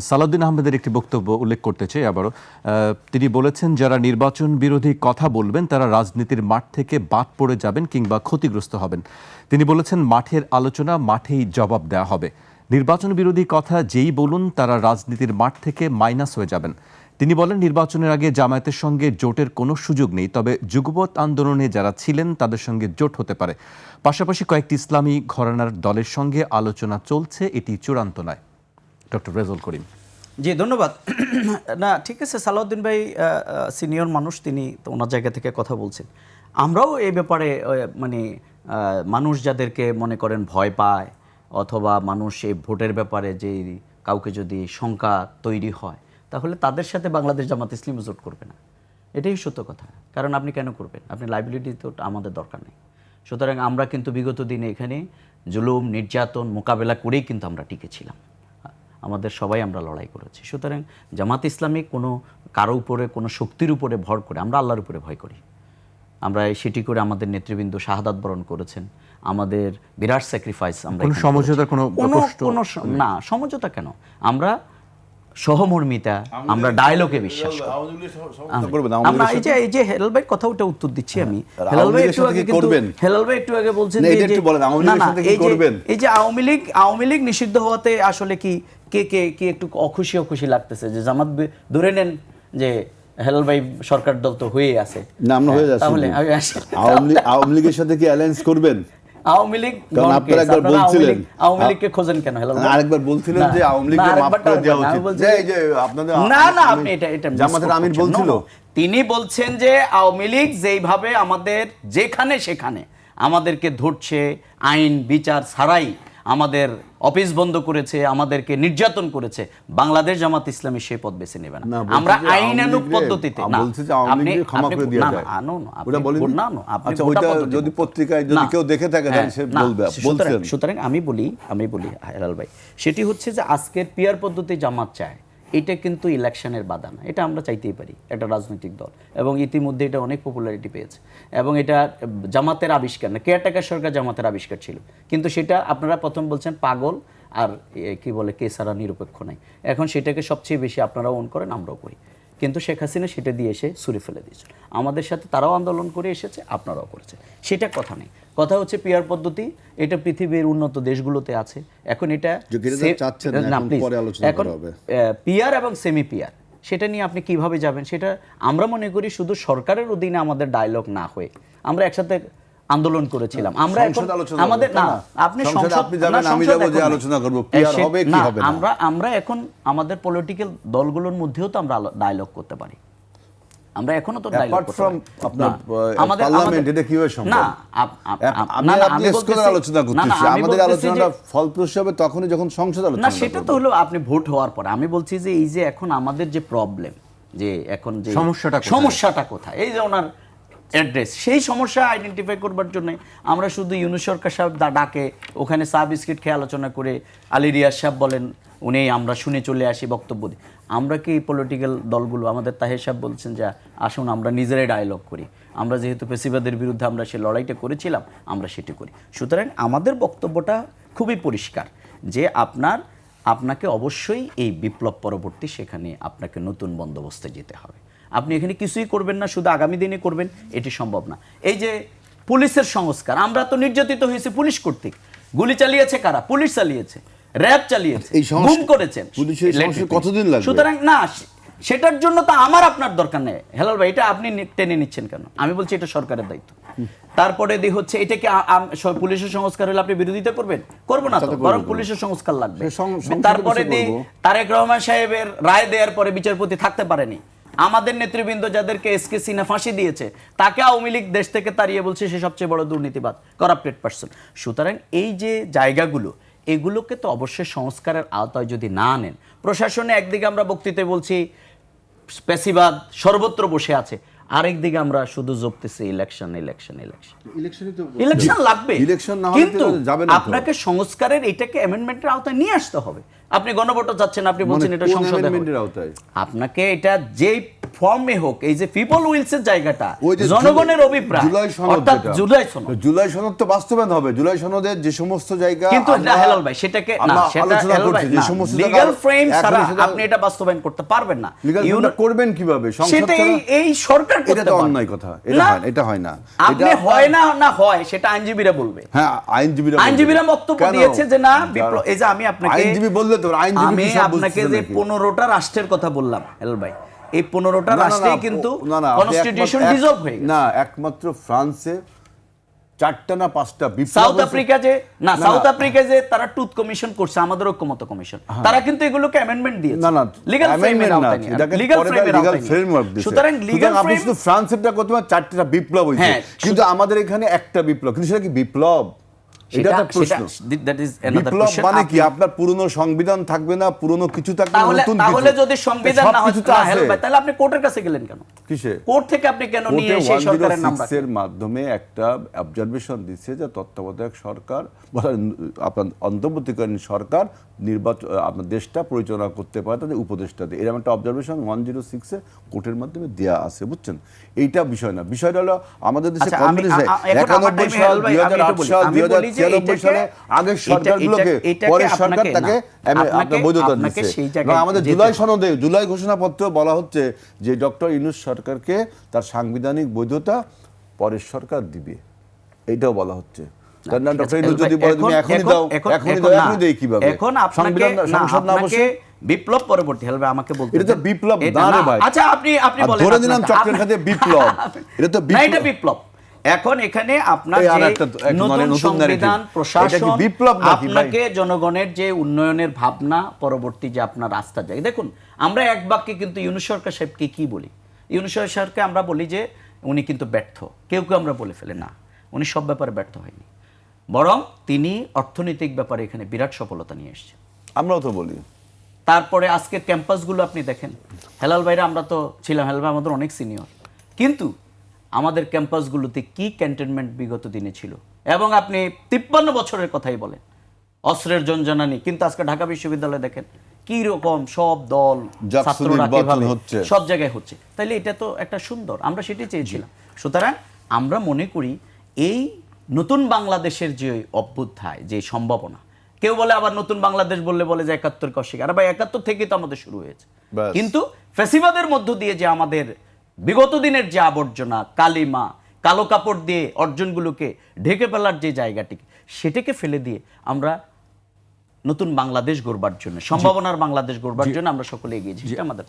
সালাউদ্দিন আহমেদের একটি বক্তব্য উল্লেখ করতে চাই আবারও। তিনি বলেছেন, যারা নির্বাচন বিরোধী কথা বলবেন, তারা রাজনীতির মাঠ থেকে বাদ পড়ে যাবেন কিংবা ক্ষতিগ্রস্ত হবেন। তিনি বলেছেন, মাঠের আলোচনা মাঠেই জবাব দেওয়া হবে। নির্বাচন বিরোধী কথা যেই বলুন, তারা রাজনীতির মাঠ থেকে মাইনাস হয়ে যাবেন। তিনি বলেন, নির্বাচনের আগে জামায়াতের সঙ্গে জোটের কোনো সুযোগ নেই, তবে যুগপৎ আন্দোলনে যারা ছিলেন, তাদের সঙ্গে জোট হতে পারে। পাশাপাশি কয়েকটি ইসলামী ঘরানার দলের সঙ্গে আলোচনা চলছে, এটি চূড়ান্ত নয়। ডক্টর রেজল করিম জি, ধন্যবাদ। না, ঠিক আছে, সালাউদ্দিন ভাই সিনিয়র মানুষ, তিনি ওনার জায়গা থেকে কথা বলছেন। আমরাও এই ব্যাপারে মানে মানুষ যাদেরকে মনে করেন ভয় পায়, অথবা মানুষ এই ভোটের ব্যাপারে যে কাউকে যদি শঙ্কা তৈরি হয়, তাহলে তাদের সাথে বাংলাদেশ জামাত ইসলাম জোট করবে না। এটাই সত্য কথা। কারণ আপনি কেন করবেন? আপনি লাইবিলিটি তো আমাদের দরকার নেই। সুতরাং আমরা কিন্তু বিগত দিনে এখানে জুলুম, নির্যাতন মোকাবেলা করেই কিন্তু আমরা টিকেছিলাম আমাদের সবাই আমরা লড়াই করেছি। সুতরাং জামাত ইসলামী কোনো কারও উপরে কোনো শক্তির উপরে ভর করে আমরা আল্লাহর উপরে ভয় করি। আমরা এই সেটি করে আমাদের নেতৃবৃন্দ শাহাদাত বরণ করেছেন। আমাদের বিরাট স্যাক্রিফাইস আমরা কোনো সমঝোতার কোনো না সমঝোতা কেন? আমরা সহমর্মিতা আমরা ডায়লগে বিশ্বাস করি আমরা এই যে এই যে হেলাল ভাই কথা ওটা উত্তর দিচ্ছি আমি। হেলাল আওয়ামী ভাই একটু আগে কিন্তু? হেলাল ভাই একটু আগে বলছেন যে একটু বলেন, আওয়ামী না, লীগের সাথে কি এই যে- করবেন? এই যে আওয়ামী লীগ আওয়ামী লীগ নিষিদ্ধ হওয়াতে আসলে কি কে কে কি একটু অখুশি অখুশি লাগতেছে? যে জামাত ধরে নেন যে হেলাল ভাই সরকার দল তো হয়ে আছে। না আমরা হয়ে যাচ্ছি। তাহলে আওয়ামী লীগের সাথে কি অ্যালায়েন্স করবেন? আওয়ামী লীগ একবার বলছিলেন। আওয়ামী লীগকে খোঁজেন কেন? হেলাল আরেকবার বলছিলেন যে আওয়ামী লীগকে মাফ করে দেওয়া উচিত। এই যে আপনাদের না না আপনি এটা এটা জামাতের আমির বলছিল. তিনি বলছেন যে আওয়ামী লীগ যেইভাবে আমাদের যেখানে সেখানে আমাদেরকে ধরছে আইন বিচার ছাড়াই আমাদের অফিস বন্ধ করেছে আমাদেরকে নির্যাতন করেছে বাংলাদেশ জামাত ইসলামী সেই পথ বেছে নেবে না। না, আমরা আইনানুগ পদ্ধতিতে আমি না বলছি যে আওয়ামী আপনি ক্ষমা করে না, যায়। না, না, আপনি আচ্ছা, পদ্ধতি যদি পত্রিকায় যদি কেউ দেখে থাকে হ্যাঁ, সে বলবে, সুতরাং আমি বলি আমি বলি হেলাল ভাই সেটি হচ্ছে যে আজকের পিয়ার পদ্ধতি জামাত চায়। এটা কিন্তু ইলেকশনের বাধা না। এটা আমরা চাইতেই পারি, একটা রাজনৈতিক দল। এবং ইতিমধ্যে এটা অনেক পপুলারিটি পেয়েছে। এবং এটা জামাতের আবিষ্কার না কেয়ারটেকার সরকার জামাতের আবিষ্কার ছিল। কিন্তু সেটা আপনারা প্রথম বলছেন পাগল আর কি বলে কে ছাড়া নিরপেক্ষ নাই। এখন সেটাকে সবচেয়ে বেশি আপনারাও অন করেন, আমরাও করি। কিন্তু শেখ হাসিনা সেটা দিয়ে এসে ছুরি ফেলে দিয়েছে। আমাদের সাথে তারাও আন্দোলন করে এসেছে, আপনারাও করেছে সেটা কথা নেই। কথা হচ্ছে পিয়ার পদ্ধতি এটা পৃথিবীর উন্নত দেশগুলোতে আছে এখন এটা না, এখন। পিয়ার এবং সেমি পিয়ার সেটা নিয়ে আপনি কীভাবে যাবেন সেটা আমরা মনে করি শুধু সরকারের অধীনে আমাদের ডায়লগ না হয়ে আমরা একসাথে আন্দোলন করেছিলাম আমরা এখন আমাদের না আপনি সংসদ আপনি যাবেন, না, আমি সংসদ যে আলোচনা করব। নেই। হবে কি হবে না? আমরা আমরা এখন আমাদের পলিটিক্যাল দলগুলোর মধ্যেও তো আমরা ডায়লগ করতে পারি আমরা এখনও তো ডায়লগ ফ্রম আপনার, আমাদের- পার্লামেন্ট এটা কীভাবে সম্ভব? না না, আপনি আলোচনা করতেছি। আমাদের আলোচনাটা ফলপ্রসূ হবে তখনই যখন সংসদ না সেটা তো হলো আপনি ভোট হওয়ার পরে। আমি বলছি যে এই যে এখন আমাদের যে প্রবলেম যে এখন যে সমস্যাটা সমস্যাটা কোথায়? এই যে ওনার অ্যাড্রেস সেই সমস্যা আইডেন্টিফাই করবার জন্য আমরা শুধু ইউনুস সরকার সাহেব ডাকে, ওখানে সাব বিস্কিট খেয়ে আলোচনা করে আলী রিয়াজ সাহেব বলেন, উনি, আমরা শুনে চলে আসি বক্তব্য দিই আমরা কি পলিটিক্যাল দলগুলো, আমাদের তাহের সাহেব বলছেন যে, আসুন, আমরা নিজেরাই ডায়লগ করি। আমরা যেহেতু পেশিবাদের বিরুদ্ধে আমরা সে লড়াইটা করেছিলাম, আমরা সেটি করি। সুতরাং আমাদের বক্তব্যটা খুবই পরিষ্কার যে আপনার, আপনাকে অবশ্যই এই বিপ্লব পরবর্তী সেখানে আপনাকে নতুন বন্দোবস্তে যেতে হবে। আপনি এখানে কিছুই করবেন না শুধু আগামী দিনে করবেন এটি সম্ভব না। এই যে পুলিশের সংস্কার আমরা তো নির্যাতিত হয়েছি পুলিশ কর্তৃক। গুলি চালিয়েছে কারা? পুলিশ চালিয়েছে র্যাব চালিয়েছে গুম করেছেন পুলিশের এই সংস্কার কতদিন লাগবে? সুতরাং না সেটার জন্য তো আমার আপনার দরকার নেই। হেলাল ভাই এটা আপনি টেনে নিচ্ছেন কেন? আমি বলছি এটা সরকারের দায়িত্ব। তারপরে দি হচ্ছে এটাকে পুলিশের সংস্কার হলে আপনি বিরোধিতা করবেন? করব না তো বরং পুলিশের সংস্কার লাগবে। তারপরে দি তারেক রহমান সাহেবের রায় দেওয়ার পরে বিচারপতি থাকতে পারেনি। আমাদের নেতৃবৃন্দ যাদেরকে এসকে সিনা ফাঁসি দিয়েছে তাকে আওয়ামী লীগ দেশ থেকে তাড়িয়ে বলছে সে সবচেয়ে বড় দুর্নীতিবাদ করাপ্টেড পার্সন সুতরাং এই যে জায়গাগুলো এগুলোকে তো অবশ্যই সংস্কারের আওতায় যদি না আনেন প্রশাসনে একদিকে আমরা বক্তৃতায় বলছি স্পেসিবাদ সর্বত্র বসে আছে আরেকদিকে আমরা শুধু জপতেছি ইলেকশন ইলেকশন ইলেকশন ইলেকশন লাগবে ইলেকশন না হলে কিন্তু যাবে না আপনাকে সংস্কারের এটাকে অ্যামেন্ডমেন্টের আওতায় নিয়ে আসতে হবে। আপনি গণভোটও চাচ্ছেন আপনি বলছেন মানে এটা সংসদে? আপনাকে এটা যেই ফর্মে হোক এই যে পিপল উইলসের জায়গাটা জনগণের অভিপ্রায় জুলাই সনদ অর্থাৎ জুলাই সনদ। জুলাই সনদ তো বাস্তবায়ন হবে। জুলাই সনদের যে সমস্ত জায়গা কিন্তু না হেলাল ভাই সেটাকে না সেটা হেলাল ভাই যে সমস্ত লিগ্যাল ফ্রেম ছাড়া আপনি এটা বাস্তবায়ন করতে পারবেন না। ইউনো- করবেন কীভাবে? সেটা এই সরকার এটা করতে তো পারবে। অন্যায় কথা এটা হয় এটা হয় না। আপনি এটা হয় না না হয় সেটা আইনজীবীরা বলবে। হ্যাঁ আইনজীবীরা আইনজীবীরা। বক্তব্য দিয়েছে যে না এই যে আমি আপনাকে আইনজীবী বললে আমি আপনাকে যে পনেরোটা রাষ্ট্রের কথা বললাম ভাই। এই পনেরোটা কিন্তু না, কনস্টিটিউশন একমাত্র- ডিজলভ হয়ে না একমাত্র ফ্রান্সে চারটা না পাঁচটা সাউথ আফ্রিকা যে না হ্যাঁ। সাউথ আফ্রিকা যে তারা টুথ কমিশন করছে আমাদের ঐক্যমত কমিশন। তারা কিন্তু এগুলোকে অ্যামেন্ডমেন্ট দিয়েছে। না না লিগ্যাল ফ্রেমের আওতায় লিগ্যাল ফ্রেমের আওতায় নিয়ে। দিছে। সুতরাং লিগ্যাল ফ্রেম শুধু ফ্রান্সেরটা পারেন চারটা বিপ্লব হয়েছে। হ্যাঁ, কিন্তু আমাদের এখানে একটা বিপ্লব। কিন্তু সেটা কি বিপ্লব? সেটা দ্যাট ইজ অ্যানাদার বিপ্লব মানে কি? আপনার পুরনো সংবিধান থাকবে না? পুরনো কিছু থাকবে না? তাহলে তাহলে যদি সংবিধান না হয় সবকিছু তো না, আছে। হেলাল ভাই, তাহলে আপনি কোর্টের কাছে গেলেন কেন? কিসে? কোর্ট থেকে আপনি কেন নিয়ে এসে সরকারের নাম এর মাধ্যমে একটা অবজারভেশন দিচ্ছে যে তত্ত্বাবধায়ক সরকার আপনার অন্তর্বর্তীকালীন সরকার নির্বাচন আপনার দেশটা পরিচালনা করতে পারে তাদের উপদেষ্টা দিয়ে এরকম একটা অবজারভেশন ওয়ান জিরো সিক্সে কোর্টের মাধ্যমে দেওয়া আছে বুঝছেন? এইটা বিষয় না। বিষয়টা হলো আমাদের দেশে আচ্ছা, কম আমি- বেশি আ- আ- এখন আমার একানব্বই সাল দুই হাজার আট সাল দুই হাজার ছিয়ানব্বই সালে আগের সরকারগুলোকে পরের সরকার তাকে বৈধতা দিচ্ছে আমাদের জুলাই সনদে জুলাই ঘোষণাপত্র বলা হচ্ছে যে ডক্টর ইউনুস সরকারকে তার সাংবিধানিক বৈধতা পরের সরকার দিবে। এইটাও বলা হচ্ছে। এখন- আপনাকে সংসদ না বসে বিপ্লব পরবর্তী হেলবে আমাকে বলতে এটা তো বিপ্লব না। রে ভাই। আচ্ছা আপনি আপনি বলেন ধরে নিলাম চক্রের বিপ্লব। এটা তো বিপ্লব। এখন এখানে আপনার মানে নতুন নতুন সংবিধান প্রশাসন বিপ্লব আপনাকে জনগণের যে উন্নয়নের ভাবনা পরবর্তী যে আপনার রাস্তা যায়। দেখুন আমরা এক বাক্যে কিন্তু ইউনুস সরকার সাহেবকে কি বলি? ইউনুস সরকারকে আমরা বলি যে উনি কিন্তু ব্যর্থ। কেউ কেউ আমরা বলে ফেলে না। উনি সব ব্যাপারে ব্যর্থ হয়নি। বরং তিনি অর্থনৈতিক ব্যাপারে এখানে বিরাট সফলতা নিয়ে এসেছেন। আমরাও তো বলি। তারপরে আজকের ক্যাম্পাসগুলো আপনি দেখেন। হেলাল ভাইরা আমরা তো ছিলাম হেলাল ভাই আমাদের অনেক সিনিয়র। কিন্তু আমাদের ক্যাম্পাসগুলোতে কি ক্যান্টনমেন্ট বিগত দিনে ছিল? এবং আপনি তিপ্পান্ন বছরের কথাই বলেন। অস্ত্রের জঞ্জানানি কিন্তু আজকে ঢাকা বিশ্ববিদ্যালয়ে দেখেন কি রকম সব দল ছাত্ররা কীভাবে হচ্ছে। সব জায়গায় হচ্ছে। তাইলে এটা তো একটা সুন্দর আমরা সেটাই চেয়েছিলাম। সুতরাং আমরা মনে করি এই নতুন বাংলাদেশের যে অভ্যুত্থায় যে সম্ভাবনা কেউ বলে আবার নতুন বাংলাদেশ বললে বলে যে একাত্তর কষিক আর ভাই একাত্তর থেকেই তো আমাদের শুরু হয়েছে। কিন্তু ফেসিবাদের মধ্য দিয়ে যে আমাদের বিগত দিনের যে আবর্জনা কালিমা কালো কাপড় দিয়ে অর্জনগুলোকে ঢেকে ফেলার যে জায়গাটি সেটাকে ফেলে দিয়ে আমরা নতুন বাংলাদেশ গড়বার জন্য সম্ভাবনার বাংলাদেশ গড়বার জন্য আমরা সকলে এগিয়েছি এটা আমাদের।